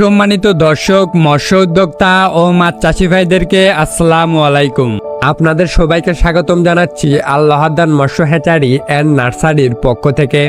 সম্মানিত দর্শক, মৎস্য উদ্যোক্তা ও মাছ চাষি ভাইদেরকে আসসালামু আলাইকুম। আপনাদের সবাইকে স্বাগতম জানাচ্ছি আল্লাহাদ্দান মৎস্য হ্যাচারি অ্যান্ড নার্সারির পক্ষ থেকে।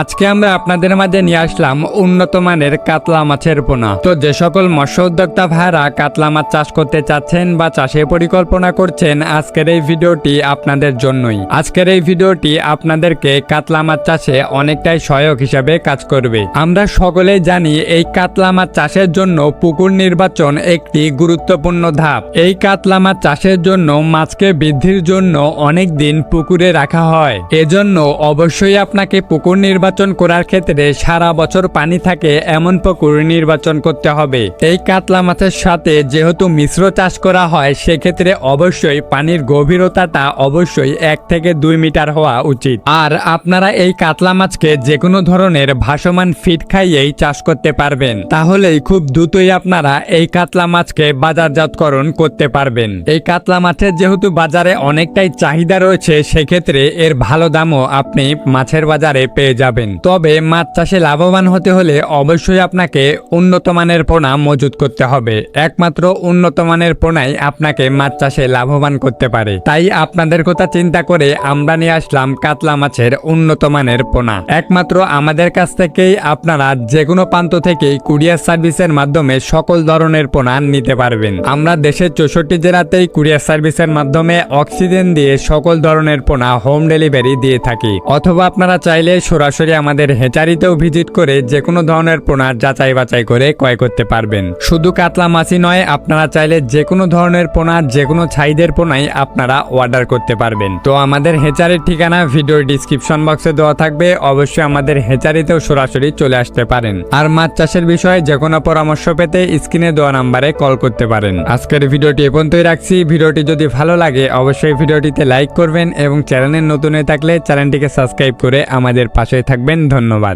আজকে আমরা আপনাদের মাঝে নিয়ে আসলাম উন্নত মানের কাতলা মাছের পোনা। তো যে সকল মৎস্য উদ্যোক্তা ভাইরা কাতলা মাছ চাষ করতে চাচ্ছেন বা চাষের পরিকল্পনা করছেন, আজকের এই ভিডিওটি আপনাদের জন্যই। আজকের এই ভিডিওটি আপনাদেরকে কাতলা মাছ চাষে অনেকটাই সহায়ক হিসাবে কাজ করবে। আমরা সকলেই জানি এই কাতলা মাছ চাষের জন্য পুকুর নির্বাচন একটি গুরুত্বপূর্ণ ধাপ। এই কাতলা মাছ চাষের জন্য মাছকে বৃদ্ধির জন্য অনেক দিন পুকুরে রাখা হয়। এজন্য অবশ্যই আপনাকে পুকুর নির্বাচন করার ক্ষেত্রে সারা বছর পানি থাকে এমন পুকুর নির্বাচন করতে হবে। এই কাতলা মাছের সাথে যেহেতু মিশ্র চাষ করা হয়, সেক্ষেত্রে অবশ্যই পানির গভীরতাটা অবশ্যই এক থেকে দুই মিটার হওয়া উচিত। আর আপনারা এই কাতলা মাছকে যে কোনো ধরনের ভাসমান ফিট খাইয়েই চাষ করতে পারবেন। তাহলেই খুব দ্রুতই আপনারা এই কাতলা মাছকে বাজারজাতকরণ করতে পারবেন। এই কাতলা মাছের যেহেতু বাজারে অনেকটাই চাহিদা রয়েছে, সেক্ষেত্রে এর ভালো দামও আপনি মাছের বাজারে পেয়ে যাবেন। তবে মাছ চাষে লাভবান হতে হলে অবশ্যই আপনাকে উন্নত মানের পোনা মজুত করতে হবে। একমাত্র উন্নত মানের পোনাই আপনাকে মাছ চাষে লাভবান করতে পারে। তাই আপনাদের কথা চিন্তা করে আমরা নিয়ে আসলাম কাতলা মাছের উন্নত মানের পোনা। একমাত্র আমাদের কাছ থেকেই আপনারা যে কোনো প্রান্ত থেকেই কুরিয়ার সার্ভিসের মাধ্যমে সকল ধরনের পোনা নিতে পারবেন। আমরা দেশের চৌষট্টি জেলাতেই কুরিয়ার সার্ভিসের মাধ্যমে অক্সিজেন দিয়ে সকল ধরনের পোনা হোম ডেলিভারি দিয়ে থাকি। অথবা আপনারা চাইলে সরাসরি আমাদের হেচারিতেও ভিজিট করে যে কোনো ধরনের পোনার যাচাই বাছাই করে ক্রয় করতে পারবেন। শুধু কাতলা মাছই নয়, আপনারা চাইলে যে কোনো ধরনের পোনা যে কোনো ছাইদের পোনাই আপনারা অর্ডার করতে পারবেন। তো আমাদের হেচারির ঠিকানা ভিডিওর ডিসক্রিপশন বক্সে দেওয়া থাকবে, অবশ্যই আমাদের হেচারিতেও সরাসরি চলে আসতে পারেন। আর মাছ চাষের বিষয়ে যে কোনো পরামর্শ পেতে স্ক্রিনে দেওয়া নাম্বারে কল করতে পারেন। আজকের ভিডিওটি এ পর্যন্তই রাখছি। ভিডিওটি যদি ভালো লাগে, অবশ্যই ভিডিওটিতে লাইক করবেন এবং চ্যানেলের নতুন হয়ে থাকলে চ্যানেলটিকে সাবস্ক্রাইব করে আমাদের পাশে থাকবেন ধন্যবাদ।